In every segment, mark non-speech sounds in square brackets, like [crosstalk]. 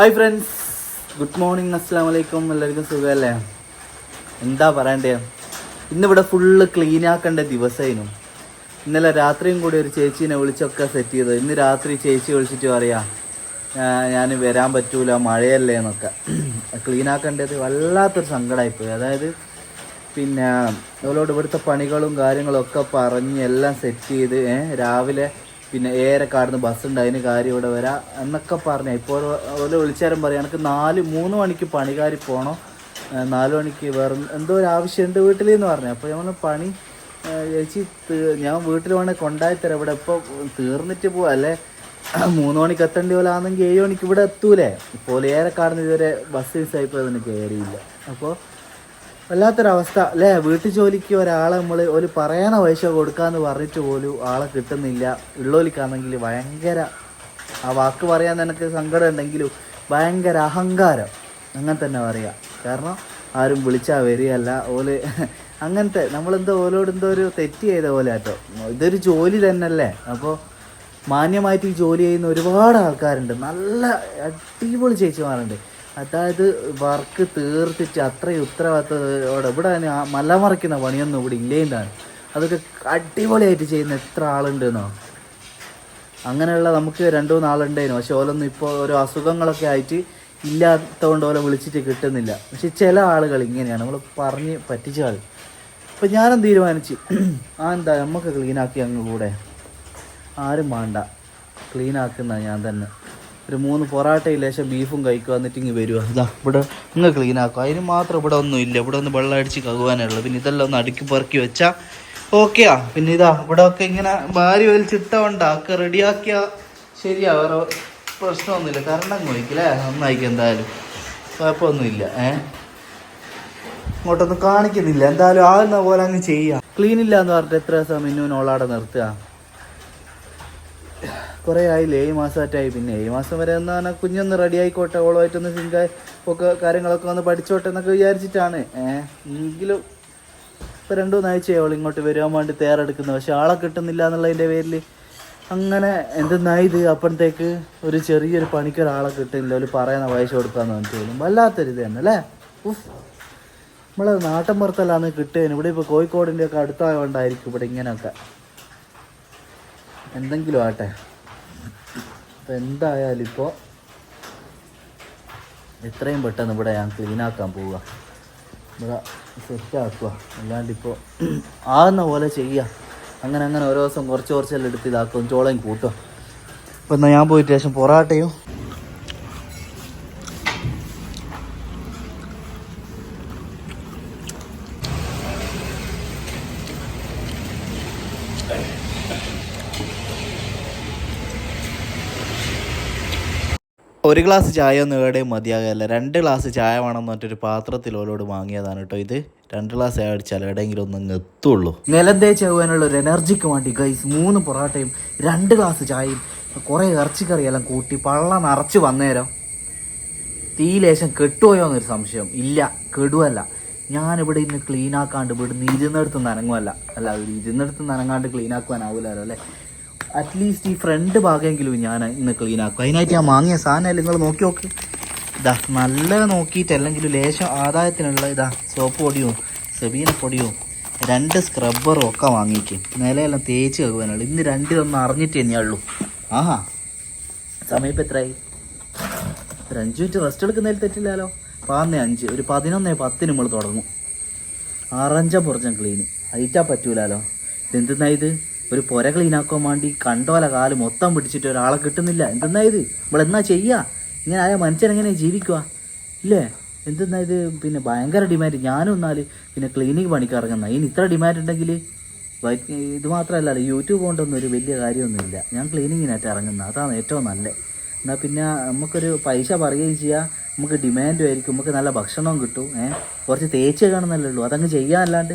Hi friends good morning അസ്സാം വലൈക്കും എല്ലാവർക്കും സുഖമല്ലേ? എന്താ പറയണ്ടേ? ഇന്നിവിടെ ഫുള്ള് ക്ലീൻ ആക്കേണ്ട ദിവസമായിരുന്നു ഇന്നലെ രാത്രിയും കൂടി ഒരു ചേച്ചീനെ വിളിച്ചൊക്കെ സെറ്റ് ചെയ്തത്. ഇന്ന് രാത്രി ചേച്ചി വിളിച്ചിട്ട് പറയാ ഞാൻ വരാൻ പറ്റൂല മഴയല്ലേ എന്നൊക്കെ. [clears throat] ക്ലീൻ ആക്കേണ്ടത് വല്ലാത്തൊരു സങ്കടമായിപ്പോയി അതായത് പിന്നെ അവളോട് ഇവിടുത്തെ പണികളും കാര്യങ്ങളും ഒക്കെ പറഞ്ഞ് എല്ലാം സെറ്റ് ചെയ്ത് രാവിലെ പിന്നെ ഏറെ കാടുന്ന് ബസ് ഉണ്ട് അതിന് കാര്യം ഇവിടെ വരാം എന്നൊക്കെ പറഞ്ഞു. ഇപ്പോൾ ഓരോ വിളിച്ചാലും പറയാം എനിക്ക് നാല് മൂന്ന് മണിക്ക് പണികാരി പോകണം നാല് മണിക്ക് വേറെ എന്തോ ഒരു ആവശ്യമുണ്ട് വീട്ടിൽ എന്ന് പറഞ്ഞു അപ്പോൾ നമ്മൾ പണി ചേച്ചി ഞാൻ വീട്ടിൽ വേണമെങ്കിൽ കൊണ്ടായി തരാം ഇവിടെ ഇപ്പോൾ തീർന്നിട്ട് പോകാം അല്ലേ? മൂന്ന് മണിക്ക് എത്തേണ്ടി പോലെ ആണെങ്കിൽ ഏഴ് മണിക്ക് ഇവിടെ എത്തൂലേ? ഇപ്പോൾ ഏറെ കാടുന്ന് ഇതുവരെ ബസ് മിസ്സായിപ്പോൾ അതിന് കയറിയില്ല അപ്പോൾ വല്ലാത്തൊരവസ്ഥ അല്ലേ? വീട്ടു ജോലിക്ക് ഒരാളെ നമ്മൾ ഒരു പറയണ പൈസ കൊടുക്കാന്ന് പറഞ്ഞിട്ട് പോലും ആളെ കിട്ടുന്നില്ല. ഉള്ളോലിക്കാണെങ്കിൽ ഭയങ്കര ആ വാക്ക് പറയാൻ നിനക്ക് സങ്കടം ഉണ്ടെങ്കിലും ഭയങ്കര അഹങ്കാരം. അങ്ങനെ തന്നെ പറയാം. കാരണം ആരും വിളിച്ചാൽ വരികയല്ല. ഓൽ [laughs] അങ്ങനത്തെ നമ്മളെന്തോ ഓലോട് എന്തോ ഒരു തെറ്റ് ചെയ്ത പോലെ ആട്ടോ. ഇതൊരു ജോലി തന്നെയല്ലേ? അപ്പോൾ മാന്യമായിട്ട് ഈ ജോലി ചെയ്യുന്ന ഒരുപാട് ആൾക്കാരുണ്ട്. നല്ല അടിപൊളി ചേച്ചിമാരുണ്ട്. അതായത് വർക്ക് തീർത്തിച്ച് അത്രയും ഉത്തരവാദിത്തത്തോടെ ഇവിടെ മലമറിക്കുന്ന പണിയൊന്നും ഇവിടെ ഇല്ലേണ്ടാണ് അതൊക്കെ അടിപൊളിയായിട്ട് ചെയ്യുന്ന എത്ര ആളുണ്ടെന്നോ. അങ്ങനെയുള്ള നമുക്ക് രണ്ടു മൂന്നാളുണ്ടായിരുന്നു പക്ഷെ ഓലൊന്നും ഇപ്പോൾ ഓരോ അസുഖങ്ങളൊക്കെ ആയിട്ട് ഇല്ലാത്തതുകൊണ്ട് ഓലെ വിളിച്ചിട്ട് കിട്ടുന്നില്ല. പക്ഷെ ചില ആളുകൾ ഇങ്ങനെയാണ്. നമ്മൾ പറഞ്ഞ് പറ്റിച്ച ആൾ അപ്പം ഞാനും തീരുമാനിച്ച്? ആ എന്താ നമുക്ക് ക്ലീനാക്കി അങ്ങ് കൂടെ. ആരും വേണ്ട. ക്ലീനാക്കുന്ന ഞാൻ തന്നെ. ഒരു മൂന്ന് പൊറാട്ടയിൽ ലേശം ബീഫും കഴിക്കുക എന്നിട്ട് ഇങ്ങ് വരുക ഇതാ ഇവിടെ ഇങ്ങ് ക്ലീൻ ആക്കുക അതിന് മാത്രം ഇവിടെ ഒന്നും ഇല്ല. ഇവിടെ ഒന്ന് വെള്ളം അടിച്ച് കഴുകാനേ ഉള്ളൂ പിന്നെ ഇതെല്ലാം ഒന്ന് അടുക്കി പെറുക്കി വെച്ചാൽ ഓക്കെയാ പിന്നെ ഇതാ ഇവിടെ ഒക്കെ ഇങ്ങനെ ഭാര്യ വലിച്ചിട്ട ഉണ്ടാക്കുക റെഡിയാക്കിയ ശരിയാ. വേറെ പ്രശ്നമൊന്നുമില്ല. കറണ്ടങ്ങ് വയ്ക്കില്ലേ നന്നായിക്കും എന്തായാലും. കുഴപ്പമൊന്നുമില്ല. ഏഹ് ഇങ്ങോട്ടൊന്നും കാണിക്കുന്നില്ല. എന്തായാലും ആകുന്ന പോലെ അങ്ങ് ചെയ്യാം. ക്ലീൻ ഇല്ല എന്ന് പറഞ്ഞിട്ട് എത്ര ദിവസം ഇന്നും ഓളാടെ നിർത്തുക? കുറേ ആയില്ല ഏഴ് മാസമായിട്ടായി പിന്നെ ഏഴ് മാസം വരെ എന്ന് പറഞ്ഞാൽ കുഞ്ഞൊന്ന് റെഡി ആയിക്കോട്ടെ ഓളമായിട്ടൊന്ന് സിങ്ക ഒക്കെ കാര്യങ്ങളൊക്കെ ഒന്ന് പഠിച്ചോട്ടെ എന്നൊക്കെ വിചാരിച്ചിട്ടാണ്. എങ്കിലും ഇപ്പോൾ രണ്ടു മൂന്നാഴ്ചയായി അവൾ ഇങ്ങോട്ട് വരാൻ വേണ്ടി തയ്യാറെടുക്കുന്നത് പക്ഷേ ആളെ കിട്ടുന്നില്ല എന്നുള്ളതിന്റെ പേരിൽ അങ്ങനെ എന്തെന്നായത് അപ്പോഴത്തേക്ക് ഒരു ചെറിയൊരു പണിക്ക് ഒരാളെ കിട്ടുന്നില്ല. ഒരു പറയുന്ന വയസ്സ് കൊടുക്കാന്ന് പറഞ്ഞിട്ട് വല്ലാത്തൊരു ഇത് തന്നെ അല്ലേ? ഉഫ്. നമ്മളെ നാട്ടൻ പുറത്തല്ലാന്ന് കിട്ടുകയാണ്. ഇവിടെ ഇപ്പോൾ കോഴിക്കോടിന്റെ ഒക്കെ അടുത്തായതുകൊണ്ടായിരിക്കും ഇവിടെ ഇങ്ങനെയൊക്കെ. എന്തെങ്കിലും ആട്ടെ അപ്പം എന്തായാലും ഇപ്പോൾ എത്രയും പെട്ടെന്ന് ഇവിടെ ഞാൻ ക്ലീൻ ആക്കാൻ പോവുക. ഇവിടെ സെറ്റ് ആക്കുക. അല്ലാണ്ട് ഇപ്പോൾ [clears throat] ആകുന്ന പോലെ ചെയ്യുക അങ്ങനെ അങ്ങനെ ഓരോ ദിവസം കുറച്ച് കുറച്ചെല്ലാം എടുത്ത് ഇതാക്കും. ചോളയും കൂട്ടുക അപ്പം എന്നാൽ ഞാൻ പോയിട്ട് ശേഷം പൊറാട്ടയും ഒരു ഗ്ലാസ് ചായ ഒന്നും എവിടെയും മതിയാകല്ല? രണ്ട് ഗ്ലാസ് ചായ വേണം എന്ന് പാത്രത്തിൽ ഓലോട് വാങ്ങിയതാണ് കേട്ടോ ഇത്. രണ്ട് ഗ്ലാസ് ചായ അടിച്ചാൽ എവിടെയെങ്കിലും ഒന്നും എത്തുള്ളൂ നിലന്തേ ചെവാനുള്ള ഒരു എനർജിക്ക് വേണ്ടി ഗൈസ് മൂന്ന് പൊറാട്ടയും രണ്ട് ഗ്ലാസ് ചായയും കുറേ ഇറച്ചിക്കറിയെല്ലാം കൂട്ടി പള്ള നിറച്ച് വന്നേരം തീ ലേശം കെട്ടുപോയോ എന്നൊരു സംശയം. ഇല്ല കെടുവല്ല. ഞാനിവിടെ ഇന്ന് ക്ലീൻ ആക്കാണ്ട് ഇവിടുന്ന് ഇരുന്നിടത്ത് നനങ്ങുമല്ല അല്ല ഇരുന്നിടത്ത് നനങ്ങാണ്ട് ക്ലീൻ ആക്കുവാനാവില്ലല്ലോ അല്ലേ? അറ്റ്ലീസ്റ്റ് ഈ ഫ്രണ്ട് ഭാഗമെങ്കിലും ഞാൻ ഇന്ന് ക്ലീൻ ആക്കും. അതിനായിട്ട് ഞാൻ വാങ്ങിയ സാധനം നിങ്ങൾ നോക്കി നോക്ക്. ഇതാ നല്ല നോക്കിയിട്ട് അല്ലെങ്കിൽ ലേശം ആദായത്തിനുള്ള ഇതാ സോപ്പ് പൊടിയോ സെബീന പൊടിയോ രണ്ട് സ്ക്രബ്ബറും ഒക്കെ വാങ്ങിക്കും നിലയെല്ലാം തേച്ച് കഴുകാനുള്ളൂ ഇന്ന് രണ്ടിലൊന്നും അറിഞ്ഞിട്ട് തന്നെയുള്ളൂ ആഹാ സമയം എത്രയായി ഒരു അഞ്ച് മിനിറ്റ് റെസ്റ്റ് എടുക്കുന്നതിൽ തെറ്റില്ലല്ലോ. പാന്നെ അഞ്ച് ഒരു പതിനൊന്നേ പത്തിന് നമ്മൾ തുടങ്ങും. ആറഞ്ച പുറച്ചം ക്ലീന് അയിറ്റാൻ പറ്റൂലല്ലോ ഇതെന്തെന്നാ ഇത്? ഒരു പുര ക്ലീനാക്കാൻ വേണ്ടി കണ്ടോല കാൽ മൊത്തം പിടിച്ചിട്ട് ഒരാളെ കിട്ടുന്നില്ല. എന്തെന്നാ ഇത്? നമ്മളെന്നാ ചെയ്യാ? ഇങ്ങനെ ആയ മനുഷ്യനെങ്ങനെ ജീവിക്കുക ഇല്ലേ? എന്തെന്നാ ഇത്? പിന്നെ ഭയങ്കര ഡിമാൻഡ്. ഞാനും എന്നാൽ പിന്നെ ക്ലീനിങ് പണിക്ക് ഇറങ്ങുന്ന ഇനി ഇത്ര ഡിമാൻഡ് ഉണ്ടെങ്കിൽ ഇത് മാത്രമല്ല യൂട്യൂബ് കൊണ്ടൊന്നും ഒരു വലിയ കാര്യമൊന്നുമില്ല. ഞാൻ ക്ലീനിങ്ങിനായിട്ട് ഇറങ്ങുന്നത്. അതാണ് ഏറ്റവും നല്ലത് എന്നാൽ പിന്നെ നമുക്കൊരു പൈസ പറയുകയും ചെയ്യാം. നമുക്ക് ഡിമാൻഡും ആയിരിക്കും. നമുക്ക് നല്ല ഭക്ഷണവും കിട്ടും. ഏഹ് കുറച്ച് തേച്ച് കാണുന്നല്ലേ ഉള്ളൂ. അതങ്ങ് ചെയ്യാനല്ലാണ്ട്.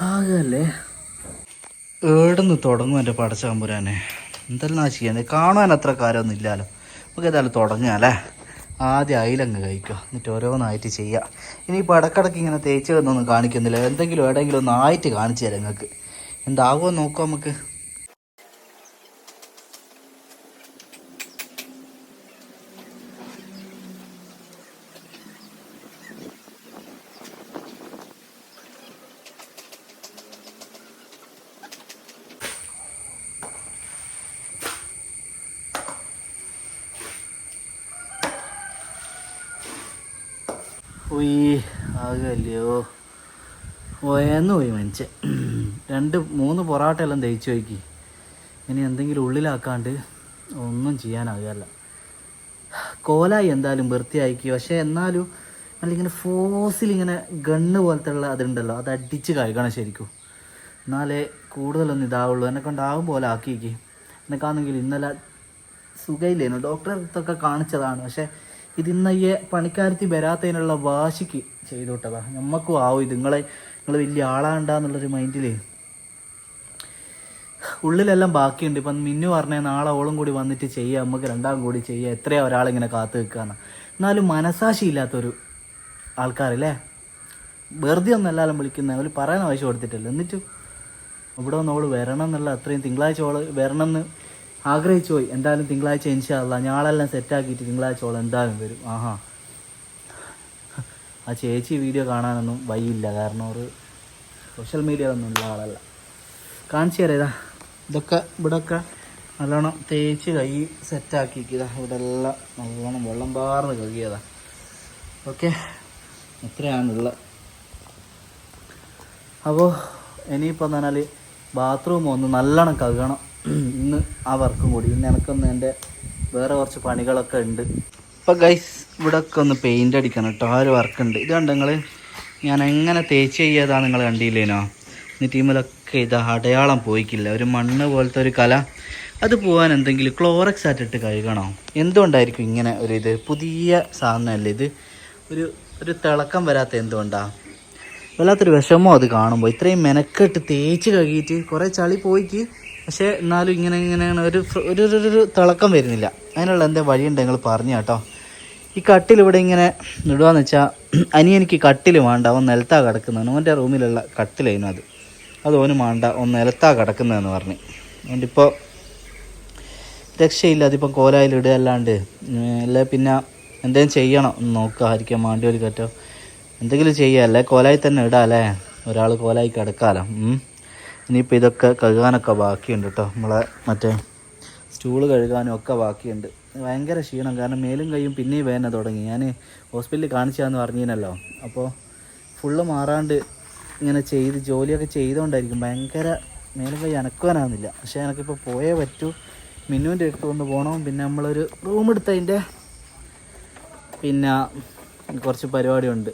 ആകല്ലേ ഏടുന്ന് തുടങ്ങും എന്റെ പടച്ചാമ്പുരാനെ എന്തെല്ലാം ചെയ്യാൻ കാണാൻ അത്ര കാര്യമൊന്നും ഇല്ലല്ലോ നമുക്ക് ഏതായാലും തുടങ്ങുക അല്ലേ? ആദ്യം അയിലങ്ങ് കഴിക്കുക. എന്നിട്ട് ഓരോന്നായിട്ട് ചെയ്യുക ഇനിയിപ്പോൾ ഇടക്കിടക്ക് ഇങ്ങനെ തേച്ച് വന്നൊന്നും കാണിക്കുന്നില്ല. എന്തെങ്കിലും എവിടെയെങ്കിലും ഒന്ന് ആയിട്ട് കാണിച്ചു തരാം നിങ്ങൾക്ക്. എന്താകുമോ നോക്കാം നമുക്ക്. ഉയ് ആകല്ലയോ പോയെന്ന് പോയി മനുഷ്യൻ. രണ്ട് മൂന്ന് പൊറാട്ട എല്ലാം തയ്ച്ചു നോക്കി. ഇനി എന്തെങ്കിലും ഉള്ളിലാക്കാണ്ട് ഒന്നും ചെയ്യാനാകല്ല കോലായി എന്തായാലും വൃത്തിയാക്കി. പക്ഷേ എന്നാലും ഇങ്ങനെ ഫോസിൽ ഇങ്ങനെ ഗണ്ണ് പോലത്തെ ഉള്ള അതുണ്ടല്ലോ. അത് അടിച്ച് കഴിക്കണം ശരിക്കും. എന്നാലേ കൂടുതലൊന്നും ഇതാവുള്ളൂ. എന്നെ കൊണ്ടാവും പോലെ ആക്കിയേക്ക്. എന്നെക്കാണെങ്കിൽ ഇന്നലെ സുഖയില്ലേനു ഡോക്ടറെ അടുത്തൊക്കെ കാണിച്ചതാണ്. പക്ഷെ ഇത് ഇന്നയ്യെ പണിക്കാരത്തി വരാത്തതിനുള്ള വാശിക്ക് ചെയ്തു വിട്ടതാ നമ്മക്കും ആവും ഇത്. നിങ്ങളെ നിങ്ങൾ വലിയ ആളാണ്ടാന്നുള്ളൊരു മൈൻഡിലേ. ഉള്ളിലെല്ലാം ബാക്കിയുണ്ട്. ഇപ്പം മിന്നു പറഞ്ഞ നാളെ ഓളും കൂടി വന്നിട്ട് ചെയ്യാം. നമുക്ക് രണ്ടാം കൂടി ചെയ്യാം. എത്രയാ ഒരാളിങ്ങനെ കാത്തു നിൽക്കുകയെന്ന് എന്നാലും മനസാക്ഷി ഇല്ലാത്തൊരു ആൾക്കാരല്ലേ? വെറുതെ ഒന്നും എല്ലാവരും വിളിക്കുന്നത് അവർ പറയാൻ ആവശ്യം കൊടുത്തിട്ടില്ല എന്നിട്ടും ഇവിടെ ഒന്ന് അവൾ വരണം എന്നുള്ള അത്രയും തിങ്കളാഴ്ച അവൾ വരണം എന്ന് ആഗ്രഹിച്ചു പോയി എന്തായാലും തിങ്കളാഴ്ച ഇൻഷാല്ല ഞാളെല്ലാം സെറ്റാക്കിയിട്ട് തിങ്കളാഴ്ച ഓൾ എന്തായാലും വരും. ആഹാ. ആ ചേച്ചി വീഡിയോ കാണാനൊന്നും വയ്യില്ല കാരണം ഒരു സോഷ്യൽ മീഡിയ ഒന്നും ഉള്ള ആളല്ല. കാണിച്ചു തരാം. ഇതാ ഇതൊക്കെ ഇവിടെയൊക്കെ നല്ലോണം തേച്ച് കൈ സെറ്റാക്കിക്കിതാ ഇവിടെ എല്ലാം നല്ലോണം വെള്ളം പാർന്ന് കഴുകിയതാ. ഓക്കെ ഇത്രയാണുള്ള. അപ്പോൾ ഇനിയിപ്പോൾ എന്ന് പറഞ്ഞാൽ ബാത്റൂം ഒന്ന് നല്ലോണം കഴുകണം. ഇന്ന് ആ വർക്കും കൂടി. ഇന്ന് എനിക്കൊന്ന് എന്റെ വേറെ കുറച്ച് പണികളൊക്കെ ഉണ്ട്. ഇപ്പം ഗൈസ് ഇവിടെ ഒക്കെ ഒന്ന് പെയിന്റ് അടിക്കണം കേട്ടോ ആ ഒരു വർക്കുണ്ട്. ഇത് കണ്ടോ നിങ്ങൾ ഞാൻ എങ്ങനെ തേച്ച് ചെയ്യാതാ നിങ്ങൾ കണ്ടില്ലേനോ? ഈ ടീമിലൊക്കെ ഇത് അടയാളം പോയിക്കില്ല. ഒരു മണ്ണ് പോലത്തെ ഒരു കല. അത് പോകാൻ എന്തെങ്കിലും ക്ലോറക്സ് ആയിട്ടിട്ട് കഴുകണോ? എന്തുകൊണ്ടായിരിക്കും ഇങ്ങനെ ഒരു ഇത്? പുതിയ സാധനമല്ലേ ഇത്? ഒരു ഒരു തിളക്കം വരാത്ത എന്തുകൊണ്ടാ? വല്ലാത്തൊരു വിഷമോ അത് കാണുമ്പോൾ ഇത്രയും മെനക്കെട്ട് തേച്ച് കഴുകിയിട്ട് കുറേ ചളി പോയിക്ക്. പക്ഷേ എന്നാലും ഇങ്ങനെ ഇങ്ങനെയാണ് ഒരു ഒരു ഒരു- തിളക്കം വരുന്നില്ല. അതിനുള്ള എന്താ വഴിയുണ്ട് നിങ്ങൾ പറഞ്ഞു കേട്ടോ. ഈ കട്ടിൽ ഇവിടെ ഇങ്ങനെ ഇടുകയെന്ന് വെച്ചാൽ അനി എനിക്ക് കട്ടിൽ വേണ്ട അവൻ നിലത്താ കിടക്കുന്നതാണ്. ഓന്റെ റൂമിലുള്ള കട്ടിലായിരുന്നു അത്. അത് ഓന് വേണ്ട ഓൻ നിലത്താ കിടക്കുന്നതെന്ന് പറഞ്ഞ്. അതുകൊണ്ട് ഇപ്പോൾ രക്ഷയില്ല അതിപ്പം കോലായിൽ ഇടുക അല്ലാണ്ട് അല്ലെ പിന്നെ എന്തെങ്കിലും ചെയ്യണം ഒന്ന് ആയിരിക്കാം മാണ്ടി ഒരു കറ്റോ എന്തെങ്കിലും ചെയ്യുക അല്ലേ? കോലായി തന്നെ ഇടാം അല്ലേ? ഒരാൾ കോലായി കിടക്കാലോ. ഉം. ഇനിയിപ്പോൾ ഇതൊക്കെ കഴുകാനൊക്കെ ബാക്കിയുണ്ട് കേട്ടോ നമ്മളെ മറ്റേ സ്റ്റൂൾ കഴുകാനും ഒക്കെ ബാക്കിയുണ്ട്. ഭയങ്കര ക്ഷീണം. കാരണം മേലും കൈയും പിന്നെയും വേദന തുടങ്ങി. ഞാൻ ഹോസ്പിറ്റലിൽ കാണിച്ചാന്ന് പറഞ്ഞിനല്ലോ അപ്പോൾ ഫുള്ള് മാറാണ്ട് ഇങ്ങനെ ചെയ്ത് ജോലിയൊക്കെ ചെയ്തുകൊണ്ടായിരിക്കും ഭയങ്കര മേലും കൈ അനക്കുവാനാകുന്നില്ല പക്ഷേ എനിക്കിപ്പോൾ പോയേ പറ്റൂ. മിന്നുവിന്റെ അടുത്ത് കൊണ്ട് പോകണം പിന്നെ നമ്മളൊരു റൂം എടുത്തതിന്റെ പിന്നെ കുറച്ച് പരിപാടിയുണ്ട്.